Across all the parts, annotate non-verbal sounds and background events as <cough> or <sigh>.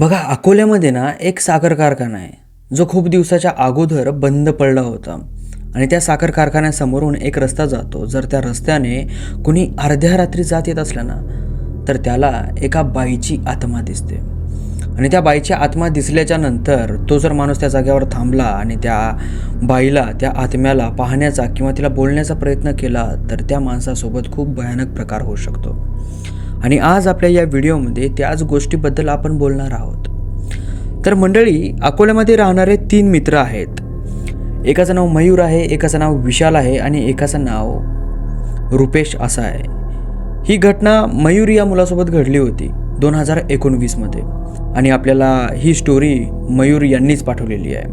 बघा अकोल्यामध्ये ना एक साखर कारखाना आहे जो खूप दिवसाच्या अगोदर बंद पडला होता. आणि त्या साखर कारखान्यासमोरून एक रस्ता जातो. जर त्या रस्त्याने कुणी अर्ध्या रात्री जात येत असला ना तर त्याला एका बाईची आत्मा दिसते. आणि त्या बाईची आत्मा दिसल्याच्या नंतर तो जर माणूस त्या जागेवर थांबला आणि त्या बाईला त्या आत्म्याला पाहण्याचा किंवा तिला बोलण्याचा प्रयत्न केला तर त्या माणसासोबत खूप भयानक प्रकार होऊ शकतो. आणि आज आपल्या या व्हिडिओमध्ये त्याच गोष्टीबद्दल आपण बोलणार आहोत. तर मंडळी अकोल्यामध्ये राहणारे तीन मित्र आहेत. एकाचं नाव मयूर आहे एकाचं नाव विशाल आहे आणि एकाचं नाव रुपेश असं आहे. ही घटना मयूर या मुलासोबत घडली होती दोन हजार एकोणवीसमध्ये. आणि आपल्याला ही स्टोरी मयूर यांनीच पाठवलेली आहे.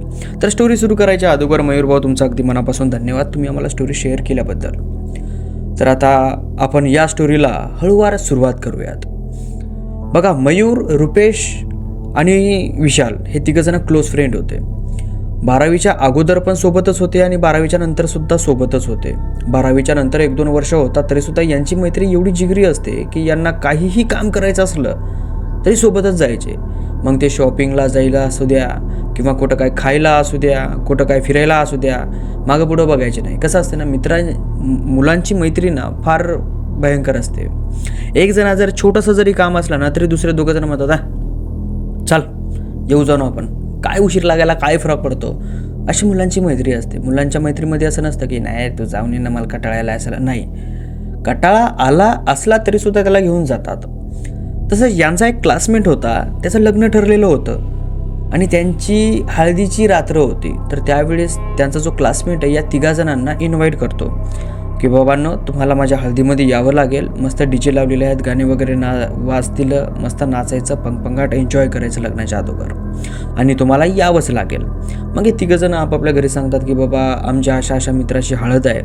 तर स्टोरी सुरू करायच्या अगोदर मयूर भाऊ तुमचा अगदी मनापासून धन्यवाद. तुम्ही आम्हाला स्टोरी शेअर केल्याबद्दल. तर आता आपण या स्टोरीला हळूवार सुरुवात करूयात. बघा मयूर रुपेश आणि विशाल हे तिघंजणं क्लोज फ्रेंड होते. बारावीच्या अगोदर पण सोबतच होते आणि बारावीच्या नंतर सुद्धा सोबतच होते. बारावीच्या नंतर एक दोन वर्ष होतात तरीसुद्धा यांची मैत्री एवढी जिगरी असते की यांना काहीही काम करायचं असलं तरी सोबतच जायचे. मग ते शॉपिंगला जायला असू द्या किंवा कुठं काय खायला असू द्या कुठं काय फिरायला असू द्या मागं पुढं बघायचे नाही. कसं असतं ना मित्रा मुलांची मैत्री ना फार भयंकर असते. एक जण जर छोटंसं जरी काम असलं ना तरी दुसरे दोघं जण म्हणतात "आ, चाल येऊ जाणू आपण. काय उशीर लागायला काय फरक पडतो? अशी मुलांची मैत्री असते. मुलांच्या मैत्रीमध्ये असं नसतं की नाही तू जाऊन ये ना मला कटाळायला असायला नाही. कटाळा आला असला तरीसुद्धा त्याला घेऊन जातात. तसंच यांचा एक क्लासमेट होता त्याचं लग्न ठरलेलं होतं. आणि त्यांची हळदीची रात्र होती. तर त्यावेळेस त्यांचा जो क्लासमेट आहे या तिघा जणांना इन्व्हाइट करतो. की बाबांनो तुम्हाला माझ्या हळदीमध्ये यावं लागेल. मस्त डीजे लावलेले आहेत गाणे वगैरे ना वाजतील मस्त नाचायचं पंगपंगाट एन्जॉय करायचं लग्नाच्या अगोदर. आणि तुम्हाला यावंच लागेल. मग हे तिघंजणं आपापल्या घरी सांगतात की बाबा आमच्या अशा अशा मित्राशी हळद आहे.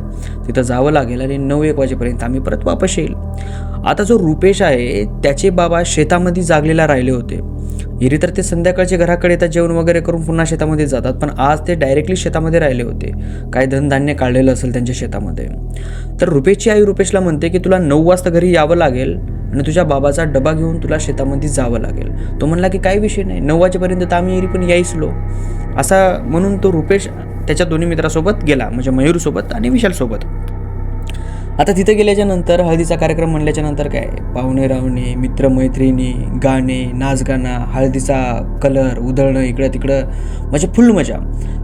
तिथं जावं लागेल आणि नऊ एक वाजेपर्यंत आम्ही परत वापस येईल. आता जो रुपेश आहे त्याचे बाबा शेतामध्ये जागलेला राहिले होते. इरी तर ते संध्याकाळचे घराकडे येतात जेवण वगैरे करून पुन्हा शेतामध्ये जातात पण आज ते डायरेक्टली शेतामध्ये राहिले होते. काय धनधान्य काढलेलं असेल त्यांच्या शेतामध्ये. तर रुपेशची आई रुपेशला म्हणते की तुला नऊ वाजता घरी यावं लागेल आणि तुझ्या बाबाचा डबा घेऊन तुला शेतामध्ये जावं लागेल. तो म्हणला की काही विषय नाही नऊ वाजेपर्यंत तर आम्ही इरी पण यायचलो. असा म्हणून तो रुपेश त्याच्या दोन्ही मित्रासोबत गेला म्हणजे मयूरसोबत आणि विशालसोबत. आता तिथे गेल्याच्यानंतर हळदीचा कार्यक्रम म्हणल्याच्यानंतर काय? पाहुणे रावणे मित्रमैत्रिणी गाणे नाचगाणं हळदीचा कलर उधळणं इकडं तिकडं म्हणजे फुल मजा.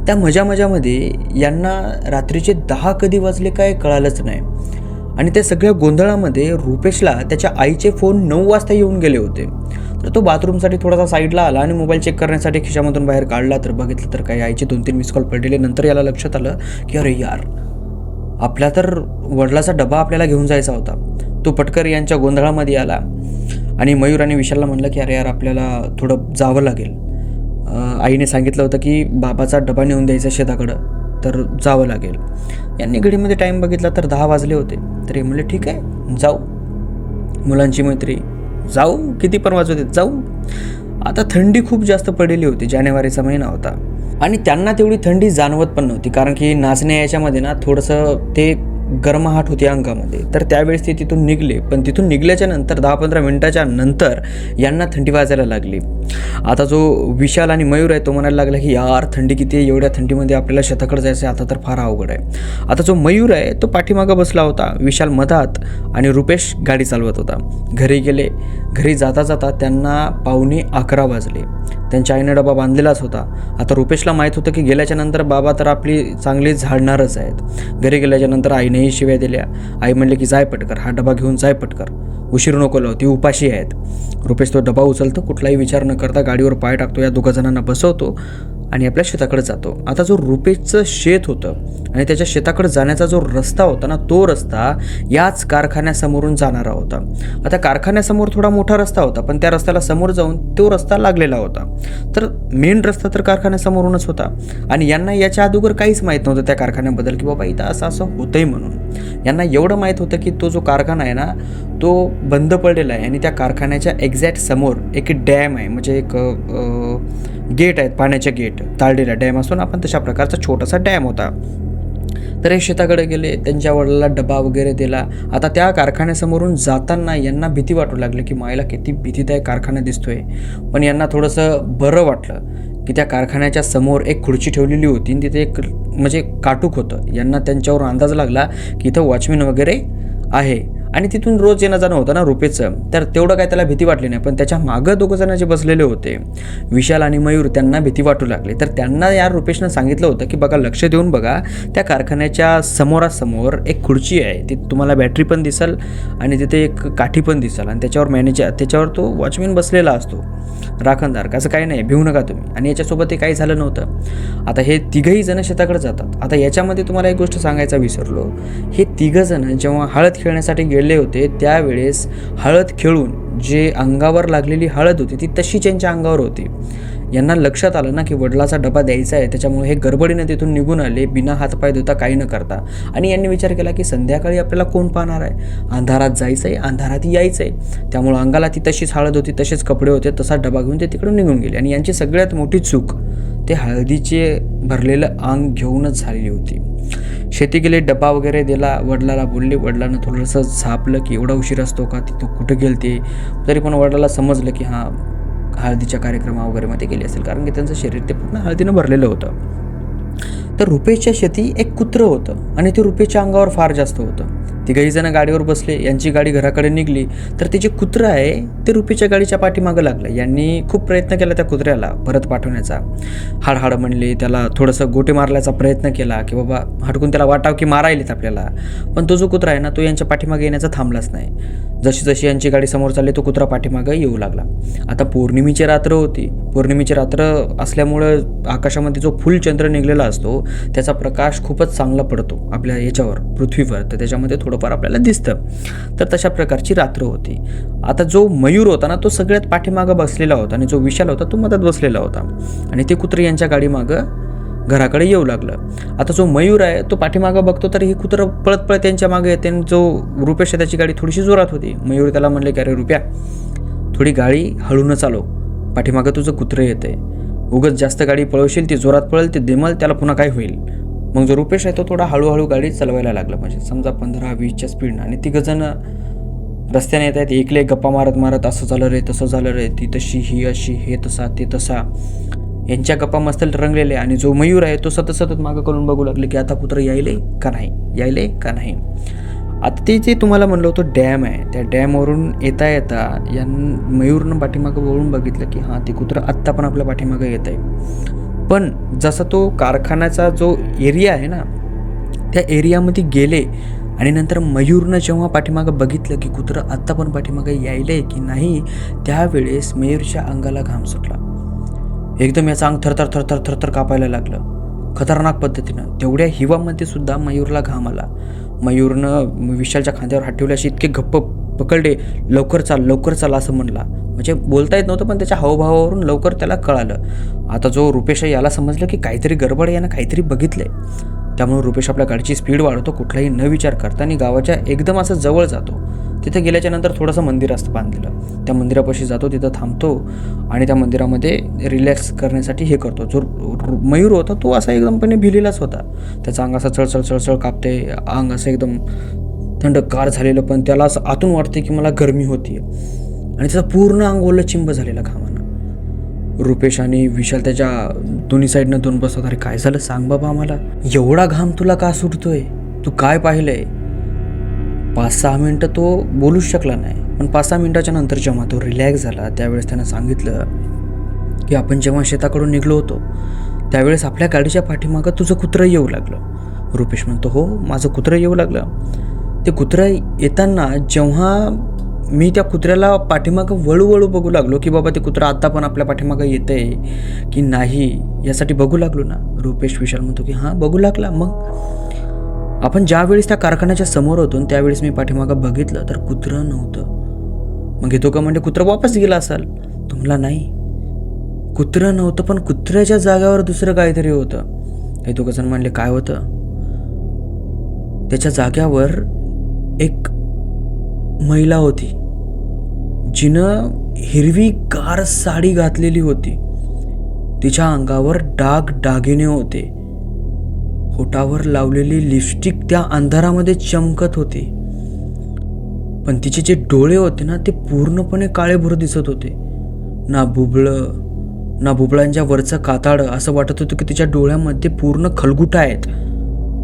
त्या मजा मजामध्ये यांना रात्रीचे दहा कधी वाजले काय कळालंच नाही. आणि त्या सगळ्या गोंधळामध्ये रुपेशला त्याच्या आईचे फोन नऊ वाजता येऊन गेले होते. तर तो बाथरूमसाठी थोडासा साईडला आला आणि मोबाईल चेक करण्यासाठी खिशामधून बाहेर काढला. तर बघितलं तर काही आईचे दोन तीन मिस कॉल पडलेले. नंतर याला लक्षात आलं की अरे यार आपल्या तर वडिलाचा डबा आपल्याला घेऊन जायचा होता. तो पटकर यांच्या गोंधळामध्ये आला. आणि मयूर आणि विशालला म्हणलं की अरे यार आपल्याला थोडं जावं लागेल. आईने सांगितलं होतं की बाबाचा डबा नेऊन द्यायचा शेताकडं तर जावं लागेल. यांनी घडीमध्ये टाईम बघितला तर दहा वाजले होते. तर हे म्हणले ठीक आहे जाऊ. मुलांची मैत्री. जाऊ किती पण वाजवते जाऊ. आता थंडी खूप जास्त पडलेली होती जानेवारीचा महिना होता. आणि त्यांना तेवढी थंडी जाणवत पण नव्हती कारण की नाचण्या याच्यामध्ये ना थोडंसं ते गरमाहट होती अंगामध्ये. तर त्यावेळेस ते तिथून निघले पण तिथून निघल्याच्या नंतर दहा पंधरा मिनिटाच्या नंतर यांना थंडी वाजायला लागली. आता जो विशाल आणि मयूर आहे तो म्हणायला लागला की यार थंडी किती आहे एवढ्या थंडीमध्ये आपल्याला शेताकडे जायचं आहे आता तर फार अवघड आहे. आता जो मयूर आहे तो पाठीमागं बसला होता विशाल मधात आणि रुपेश गाडी चालवत होता. घरी गेले घरी जाता जाता त्यांना पावणे अकरा वाजले. त्यांच्या आईने डबा बांधलेलाच होता. आता रुपेशला माहीत होतं की गेल्याच्यानंतर बाबा तर आपली चांगली झाडणारच आहेत. घरी गेल्याच्यानंतर आईनेही शिव्या दिल्या. आई म्हणले की जाय पटकर हा डबा घेऊन जाय पटकर उशीर नको लाव ती उपाशी आहेत. रुपेश तो डबा उचलतो कुठलाही विचार न करता गाडीवर पाय टाकतो या दोघा जणांना बसवतो आणि आपल्या शेताकडे जातो. आता जो रुपेशचं शेत होतं आणि त्याच्या शेताकडे जाण्याचा जो रस्ता होता ना तो रस्ता याच कारखान्यासमोरून जाणारा होता. आता कारखान्यासमोर थोडा मोठा रस्ता होता पण त्या रस्त्याला समोर जाऊन तो रस्ता लागलेला होता. तर मेन रस्ता तर कारखान्यासमोरूनच होता. आणि यांना याच्या अगोदर काहीच माहीत नव्हतं त्या कारखान्याबद्दल की बाबा इथं असं असं होतंय म्हणून. यांना एवढं माहीत होतं की तो जो कारखाना आहे ना तो बंद पडलेला आहे आणि त्या कारखान्याच्या एक्झॅक्ट समोर एक डॅम आहे म्हणजे एक गेट आहेत पाण्याचे गेट ताळलेला डॅम असून आपण तशा प्रकारचा छोटासा डॅम होता. तर हे शेताकडे गेले त्यांच्या वडिलाला डबा वगैरे दिला. आता त्या कारखान्यासमोरून जाताना यांना भीती वाटू लागली की मायला किती भीतीदायक कारखाना दिसतोय. पण यांना थोडंसं बरं वाटलं की त्या कारखान्याच्या समोर एक खुर्ची ठेवलेली होती आणि तिथे एक म्हणजे काटूक होतं. यांना त्यांच्यावर अंदाज लागला की इथं वॉचमॅन वगैरे आहे. आणि तिथून रोज येणं जाणं होतं ना रुपेचं तर तेवढं काय त्याला भीती वाटली नाही. पण त्याच्या मागं दोघं जण जे बसलेले होते. विशाल आणि मयूर त्यांना भीती वाटू लागली. तर त्यांना या रुपेशनं सांगितलं होतं की बघा लक्ष देऊन बघा त्या कारखान्याच्या समोरासमोर एक खुर्ची आहे. ती तुम्हाला बॅटरी पण दिसल आणि तिथे एक काठी पण दिसल आणि त्याच्यावर मॅनेजर त्याच्यावर तो वॉचमॅन बसलेला असतो. राखणदार असं काही नाही भिवू नका तुम्ही. आणि याच्यासोबत ते काही झालं नव्हतं. आता हे तिघही जण शेताकडे जातात. आता याच्यामध्ये तुम्हाला एक गोष्ट सांगायचा विसरलो. हे तिघं जण जेव्हा हळद खेळण्यासाठी गेले होते त्यावेळेस हळद खेळून जे अंगावर लागलेली हळद होती ती तशी त्यांच्या अंगावर होती. यांना लक्षात आलं ना की वडिलाचा डबा द्यायचा आहे त्याच्यामुळे हे गडबडीने तिथून निघून आले बिना हातपाय धुता काही न करता. आणि यांनी विचार केला की संध्याकाळी आपल्याला कोण पाहणार आहे? अंधारात जायचं आहे अंधारात यायचं आहे त्यामुळं अंगाला ती तशीच हळद होती तसेच कपडे होते तसा डबा घेऊन ते तिकडून निघून गेले. आणि यांची सगळ्यात मोठी चूक ते हळदीचे भरलेलं अंग घेऊनच झालेली होती. शेती गेले डबा वगैरे दिला वडिलाला बोलले वडिलांना थोडंसं झापलं की एवढा उशीर असतो का ती तो कुठं गेलते? तरी पण वडिलाला समजलं की हां हळदीच्या कार्यक्रमा वगैरेमध्ये गेले असेल. कारण की त्यांचं शरीर ते पूर्ण हळदीनं भरलेलं होतं. तर रुपेशच्या शेती एक कुत्रं होतं. आणि ते रुपेशच्या अंगावर फार जास्त होतं. तिघही जण गाडीवर बसले यांची गाडी घराकडे निघली तर ते जे कुत्रं आहे ते रुपीच्या गाडीच्या पाठीमागं लागलं. यांनी खूप प्रयत्न केला त्या कुत्र्याला परत पाठवण्याचा. हाडहाड म्हणले त्याला थोडंसं गोटे मारल्याचा प्रयत्न केला की बाबा हटकून त्याला वाटाव की मारायलेत आपल्याला. पण तो जो कुत्रा आहे ना तो यांच्या पाठीमागे येण्याचा थांबलाच नाही. जशी जशी यांची गाडी समोर चालली तो कुत्रा पाठीमागं येऊ लागला. आता पौर्णिमेची रात्र होती. पौर्णिमेची रात्र असल्यामुळं आकाशामध्ये जो फुल चंद्र निघलेला असतो त्याचा प्रकाश खूपच चांगला पडतो आपल्या याच्यावर पृथ्वीवर. तर त्याच्यामध्ये थोडंफार आपल्याला दिसतं. तर तशा प्रकारची रात्र होती. आता जो मयूर होता ना तो सगळ्यात पाठीमागं बसलेला होता आणि जो विशाल होता तो मदत बसलेला होता. आणि ते कुत्रे यांच्या गाडीमागं घराकडे येऊ लागलं. आता जो मयूर आहे तो पाठीमागं बघतो तर हे कुत्रं पळत पळत त्यांच्या मागे येते आणि जो रुपेश आहे त्याची गाडी थोडीशी जोरात होती. मयूर त्याला म्हणले की अरे रुपया थोडी गाडी हळून चालव. पाठीमागं तुझं कुत्रं येते उगत जास्त गाडी पळवशील ती जोरात पळेल ती दिमल त्याला पुन्हा काय होईल? मग जो रुपेश आहे तो थोडा हळूहळू गाडी चालवायला लागला. म्हणजे समजा पंधरा वीसच्या स्पीडनं आणि तिघंजण रस्त्याने येत आहेत. एकले गप्पा मारत मारत असं झालं रे तसं झालं रे. ती तशी ही अशी हे तसा ते तसा. यांच्या गप्पा मस्त रंगलेले आणि जो मयूर आहे तो सतत सतत मागं करून बघू लागले की आता कुत्रं यायले का नाही? यायले का नाही? आता ते जे तुम्हाला म्हणलं होतं डॅम आहे त्या डॅमवरून येता येता यां मयूरनं पाठीमागं वळून बघितलं की हां ते कुत्रं आत्ता पण आपल्या पाठीमागं येत आहे पण जसा तो कारखान्याचा जो एरिया आहे ना त्या एरियामध्ये गेले आणि नंतर मयूरनं जेव्हा पाठीमागं बघितलं की कुत्रं आत्ता पण पाठीमागं आहे की नाही त्यावेळेस मयूरच्या अंगाला घाम सुटला. एकदम याचं अंग थरथर थरथर थरथर कापायला लागलं. खतरनाक पद्धतीनं. तेवढ्या हिवामध्ये सुद्धा मयूरला घाम आला. मयूरनं विशालच्या खांद्यावर हात ठेवल्याशी इतके गप्प पकडले लवकर चाल लवकर चाल असं म्हणला. म्हणजे बोलता येत नव्हतं पण त्याच्या हावभावावरून लवकर त्याला कळालं. आता जो रुपेश आहे याला समजलं की काहीतरी गडबड यानं काहीतरी बघितलंय. त्यामुळे रुपेश आपल्या गाडीची स्पीड वाढवतो कुठलाही न विचार करता आणि गावाच्या एकदम असं जवळ जातो. तिथे गेल्याच्यानंतर थोडंसं मंदिर असतं बांधलेलं. त्या मंदिरापाशी जातो तिथं थांबतो आणि त्या मंदिरामध्ये रिलॅक्स करण्यासाठी हे करतो. जो मयूर होता तो असा एकदमपणे भिलेलाच होता. त्याचा अंग असं चळचळ चळचळ कापते अंग असं एकदम थंडगार झालेलं पण त्याला असं आतून वाटते की मला गरमी होती आणि त्याचा पूर्ण अंग चिंब झालेला घामानं रुपेश आणि विशाल त्याच्या दोन्ही साईडनं दोन बसतात. अरे काय झालं? सांग बाबा आम्हाला. एवढा घाम तुला का सुटतोय? तू काय पाहिलंय? पाच सहा मिनटं तो बोलूच शकला नाही. पण पाच सहा मिनटाच्या नंतर जेव्हा तो रिलॅक्स झाला त्यावेळेस त्यानं सांगितलं की आपण जेव्हा शेताकडून निघलो होतो त्यावेळेस आपल्या गाडीच्या पाठीमागं तुझं कुत्रं येऊ लागलं. रुपेश म्हणतो हो माझं कुत्रं येऊ लागलं. ते कुत्रं येताना जेव्हा मी त्या कुत्र्याला पाठीमागं वळूवळू बघू लागलो की बाबा ते कुत्रं आत्ता पण आपल्या पाठीमागं येतं आहे की नाही यासाठी बघू लागलो ना. रुपेश विशाल म्हणतो की हां बघू लागला. मग आपण ज्यावेळेस त्या कारखान्याच्या समोर होतो त्यावेळेस मी पाठीमागं बघितलं तर कुत्रं नव्हतं. मग येतो का म्हणजे कुत्रं वापस गेला असाल? तुम्हाला नाही कुत्रं नव्हतं पण कुत्र्याच्या जागेवर दुसरं काहीतरी होतं. हे तो कसं म्हणले काय होतं? त्याच्या जाग्यावर एक महिला होती. जिनं हिरवी गार साडी घातलेली होती. तिच्या अंगावर डाग दागिने होते. होटावर लावलेली लिपस्टिक त्या अंधारामध्ये चमकत होती. पण तिचे जे डोळे होते ना ते पूर्णपणे काळेभोर दिसत होते. ना बुबळं ना बुबळांच्या वरचं काताडं असं वाटत होतं की तिच्या डोळ्यामध्ये पूर्ण खलगुटा आहेत.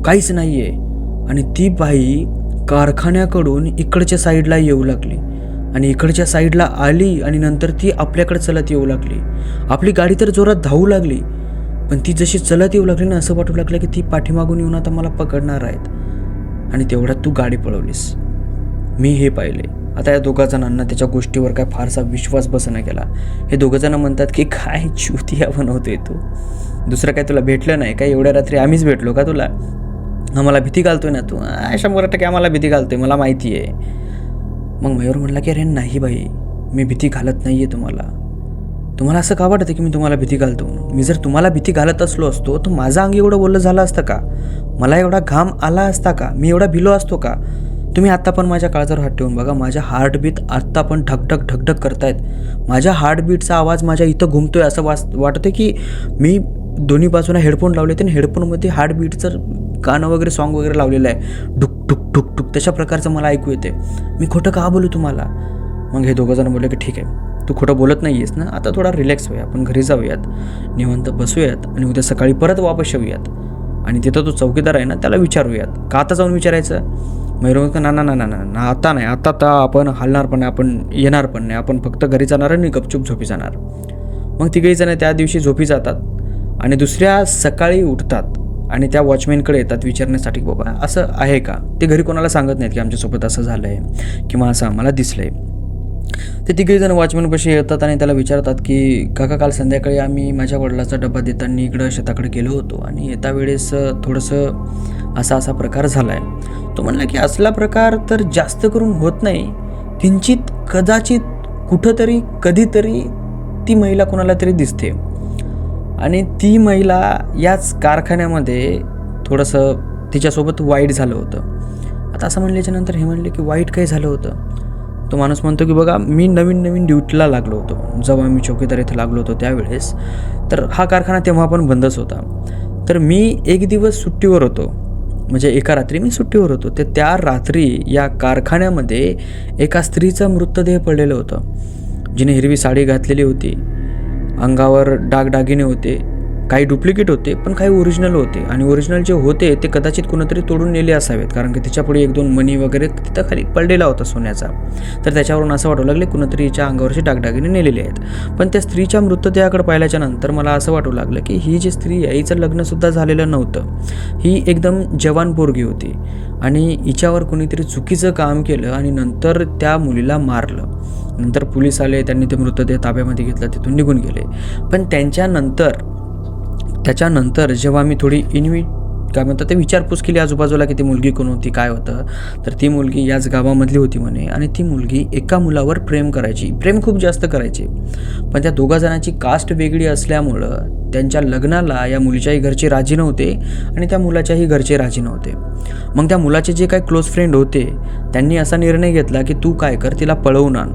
काहीच नाही आहे आणि ती बाई कारखान्याकडून इकडच्या साईडला येऊ लागली आणि इकडच्या साईडला आली आणि नंतर ती आपल्याकडे चलत येऊ लागली. आपली गाडी तर जोरात धावू लागली पण ती जशी चलत येऊ लागली ना असं वाटू लागलं की ती पाठीमागून येऊन आता मला पकडणार आहेत. आणि तेवढ्यात तू गाडी पळवलीस. मी हे पाहिले. आता या दोघा जणांना त्याच्या गोष्टीवर काय फारसा विश्वास बसना गेला हे दोघं जण म्हणतात की काय चुतिया बनवतोय तू. दुसरं काय तुला भेटलं नाही काय एवढ्या रात्री आम्हीच भेटलो का तुला? आम्हाला भीती घालतोय ना तू. शंभर टक्के आम्हाला भीती घालतोय मला माहिती आहे. मग मयूर म्हणला की अरे नाही बाई मी भीती घालत नाही आहे तुम्हाला. तुम्हाला असं का वाटतं की मी तुम्हाला भीती घालतो? मी जर तुम्हाला भीती घालत असलो असतो तर माझं अंग एवढं बोललं झालं असतं का? मला एवढा घाम आला असता का? मी एवढा भिलो असतो का? तुम्ही आत्ता पण माझ्या काळजावर हात ठेवून बघा माझ्या हार्टबीट आत्ता पण ढकढक ढकढक करतायत. माझ्या हार्टबीटचा आवाज माझ्या इथं घुमतोय असं वास वाटतं की मी दोन्ही बाजूला हेडफोन लावले आणि हेडफोनमध्ये हार्टबीटचं गाणं वगैरे सॉन्ग वगैरे लावलेलं आहे. ढुक ढुक ढुक ढुक. तशा प्रकारचं मला ऐकू येते. मी खोटं का बोलू तुम्हाला? मग हे दोघं जण बोलले की ठीक आहे. तू खोटं बोलत नाही आहेस ना? आता थोडा रिलॅक्स होऊया. आपण घरी जाऊयात. निवंत बसूयात आणि उद्या सकाळी परत वापस येऊयात. आणि तिथं तो चौकीदार आहे ना त्याला विचारूयात. का आता जाऊन विचारायचं? मयूर का ना ना ना ना ना ना आता नाही. आता तर आपण हलणार पण नाही. आपण येणार पण नाही. आपण फक्त घरी जाणार आणि गपचूप झोपी जाणार. मग तिघही जण त्या दिवशी झोपी जातात. आणि दुसऱ्या सकाळी उठतात आणि त्या वॉचमॅनकडे येतात विचारण्यासाठी बाबा असं आहे का? ते घरी कोणाला सांगत नाहीत की आमच्यासोबत असं झालं आहे किंवा असं आम्हाला दिसलं आहे ते तिघेजण वॉचमॅनपाशी येतात आणि त्याला विचारतात की काका काल संध्याकाळी आम्ही माझ्या वडिलाचा डबा देताना इकडं शेताकडे गेलो होतो आणि येता वेळेस थोडंसं असा असा प्रकार झाला आहे तो म्हणला की असला प्रकार तर जास्त करून होत नाही. किंचित कदाचित कुठंतरी कधीतरी ती महिला कोणाला तरी दिसते. आणि ती महिला याच कारखान्यामध्ये थोडंसं तिच्यासोबत वाईट झालं होतं. आता असं म्हणल्याच्या नंतर हे म्हणले की वाईट काही झालं होतं. तो माणूस म्हणतो की बघा मी नवीन नवीन ड्युटीला लागलो होतो. जेव्हा मी चौकीदार इथे लागलो होतो त्यावेळेस तर हा कारखाना तेव्हा पण बंदच होता. तर मी एक दिवस सुट्टीवर होतो. म्हणजे एका रात्री मी सुट्टीवर होतो. तर त्या रात्री या कारखान्यामध्ये एका स्त्रीचा मृतदेह पडलेलं होतं. जिने हिरवी साडी घातलेली होती. अंगावर डागडागिने होते. काही डुप्लिकेट होते पण काही ओरिजिनल होते. आणि ओरिजिनल जे होते ते कदाचित कोणीतरी तोडून नेले असावेत. कारण की तिच्यापुढे एक दोन मणी वगैरे तिथं खाली पडलेला होता सोन्याचा. तर त्याच्यावरून असं वाटू लागले कुणीतरी हिच्या अंगावरचे डागडागिने नेलेले आहेत. पण त्या स्त्रीच्या मृतदेहाकडे पाहिल्याच्या नंतर मला असं वाटू लागलं की ही जी स्त्री आहे हिचं लग्नसुद्धा झालेलं नव्हतं. ही एकदम जवान पोरगी होती. आणि हिच्यावर कुणीतरी चुकीचं काम केलं आणि नंतर त्या मुलीला मारलं. नंतर पोलीस आले त्यांनी ते मृतदेह ताब्यामध्ये घेतला तिथून निघून गेले. पण त्यांच्यानंतर त्याच्यानंतर जेव्हा मी थोडी इन्व्हि काय म्हणतात ते विचारपूस केली आजूबाजूला की ती मुलगी कोण होती काय होतं तर ती मुलगी याच गावामधली होती म्हणे. आणि ती मुलगी एका मुलावर प्रेम करायची. प्रेम खूप जास्त करायची. पण त्या दोघा जणांची कास्ट वेगळी असल्यामुळं त्यांच्या लग्नाला या मुलीच्याही घरचे राजी नव्हते आणि त्या मुलाच्याही घरचे राजी नव्हते. मग त्या मुलाचे जे काही क्लोज फ्रेंड होते त्यांनी असा निर्णय घेतला की तू काय कर तिला पळवून आण.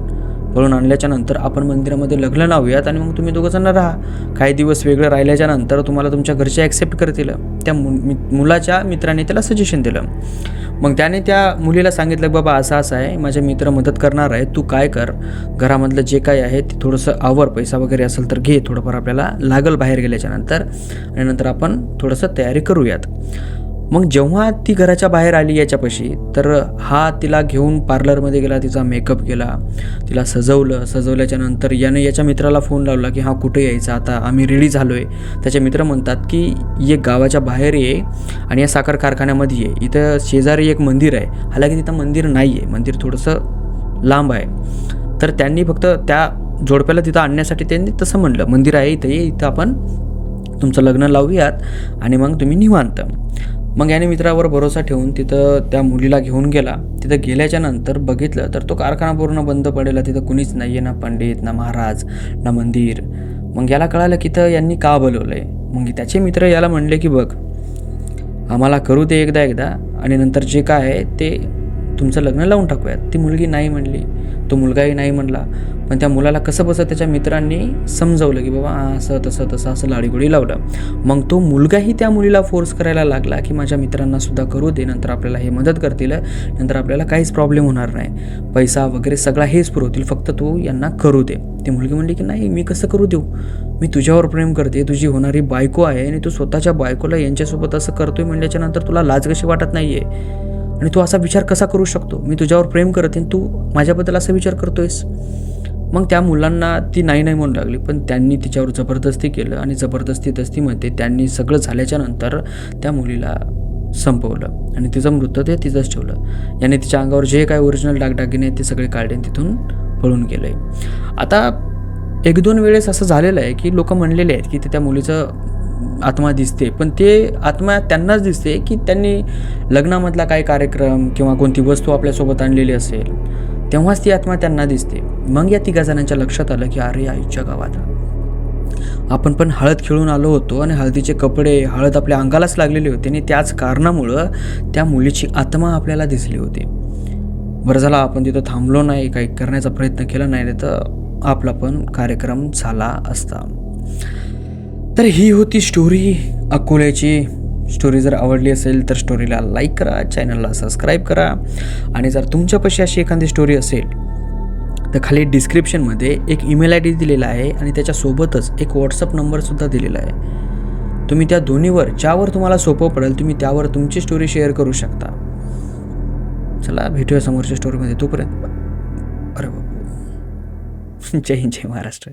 पळून आणल्याच्या नंतर आपण मंदिरामध्ये लग्न लावूयात आणि मग तुम्ही दोघं जण राहा. काही दिवस वेगळं राहिल्याच्या नंतर तुम्हाला तुमच्या घरचे ॲक्सेप्ट करतील. त्या मु मि- मुलाच्या मित्राने त्याला सजेशन दिलं. मग त्याने त्या मुलीला सांगितलं बाबा असं असं आहे. माझे मित्र मदत करणार आहे तू काय कर? घरामधलं जे काय आहे ते थोडंसं आवर. पैसा वगैरे असेल तर घे. थोडंफार आपल्याला लागल बाहेर गेल्याच्यानंतर आणि नंतर आपण थोडंसं तयारी करूयात. मग जेव्हा ती घराच्या बाहेर आली याच्यापाशी तर हा तिला घेऊन पार्लरमध्ये गेला तिचा मेकअप केला तिला सजवलं. सजवल्याच्या नंतर याने याच्या मित्राला फोन लावला की हा कुठे यायचा? आता आम्ही रेडी झालो आहे त्याचे मित्र म्हणतात की ये गावाच्या बाहेर ये आणि या साखर कारखान्यामध्ये ये. इथं शेजारी एक मंदिर आहे. हालाकी तिथं मंदिर नाही आहे मंदिर थोडंसं लांब आहे. तर त्यांनी फक्त त्या जोडप्याला तिथं आणण्यासाठी त्यांनी तसं म्हणलं मंदिर आहे इथं ये. इथं आपण तुमचं लग्न लावूयात आणि मग तुम्ही निवांत. मग याने मित्रावर भरोसा ठेवून तिथं त्या मुलीला घेऊन गेला. तिथं गेल्याच्यानंतर बघितलं तर तो कारखाना पूर्ण बंद पडलेला तिथं कुणीच नाही आहे ना पंडित ना महाराज ना मंदिर. मग याला कळालं की तर यांनी का बोलवलं आहे मग त्याचे मित्र याला म्हणले की बघ आम्हाला करू दे एकदा एकदा आणि नंतर जे काय आहे ते तुमचं लग्न लावून टाकूयात. ती मुलगी नाही म्हणली. तो मुलगाही नाही म्हणला. पण त्या मुलाला कसं बसं त्याच्या मित्रांनी समजवलं की बाबा असं तसं तसं असं लाडीगोडी लावलं. मग तो मुलगाही त्या मुलीला फोर्स करायला लागला की माझ्या मित्रांना सुद्धा करू दे नंतर आपल्याला हे मदत करतील नंतर आपल्याला काहीच प्रॉब्लेम होणार नाही. पैसा वगैरे सगळा हेच पुरवतील फक्त तू यांना करू दे. ती मुलगी म्हणली की नाही मी कसं करू देऊ? मी तुझ्यावर प्रेम करते तुझी होणारी बायको आहे आणि तू स्वतःच्या बायकोला यांच्यासोबत असं करतोय म्हणल्याच्या नंतर तुला लाज कशी वाटत नाही आहे आणि तू असा विचार कसा करू शकतो? मी तुझ्यावर प्रेम करते आणि तू माझ्याबद्दल असा विचार करतोयस. मग त्या मुलांना ती नाही नाही म्हणू लागली पण त्यांनी तिच्यावर जबरदस्ती केलं आणि जबरदस्ती दस्तीमध्ये त्यांनी सगळं झाल्याच्यानंतर त्या मुलीला संपवलं आणि तिचं मृतदेह तिथंच ठेवलं. याने तिच्या अंगावर जे काय ओरिजिनल दागदागिने आहेत ते सगळे काढले तिथून पळून गेलं. आहे आता एक दोन वेळेस असं झालेलं आहे की लोक म्हणलेले आहेत की ते त्या मुलीचं आत्मा दिसते. पण ते आत्मा त्यांनाच दिसते की त्यांनी लग्नामधला काही कार्यक्रम किंवा कोणती वस्तू आपल्यासोबत आणलेली असेल तेव्हाच ती आत्मा त्यांना दिसते. मग या तिघा जणांच्या लक्षात आलं की अरे आईच्या गावात. आपण पण हळद खेळून आलो होतो आणि हळदीचे कपडे हळद आपल्या अंगालाच लागलेले होते आणि त्याच कारणामुळं त्या मुलीची आत्मा आपल्याला दिसली होती. बरं झाला आपण तिथं थांबलो नाही काही करण्याचा प्रयत्न केला नाही तर आपला पण कार्यक्रम झाला असता. तर ही होती स्टोरी अकोल्याची स्टोरी जर आवडली असेल तर स्टोरीला लाईक करा चॅनलला सबस्क्राईब करा. आणि जर तुमच्यापाशी अशी एखादी स्टोरी असेल तर खाली डिस्क्रिप्शनमध्ये एक ईमेल आय डी दिलेला आहे आणि त्याच्यासोबतच एक व्हॉट्सअप नंबरसुद्धा दिलेला आहे. तुम्ही त्या दोन्हीवर ज्यावर तुम्हाला सोपं पडेल तुम्ही त्यावर तुमची स्टोरी शेअर करू शकता. चला भेटूया समोरच्या स्टोरीमध्ये तोपर्यंत. अरे बाबू <laughs> जय हिंद जय महाराष्ट्र.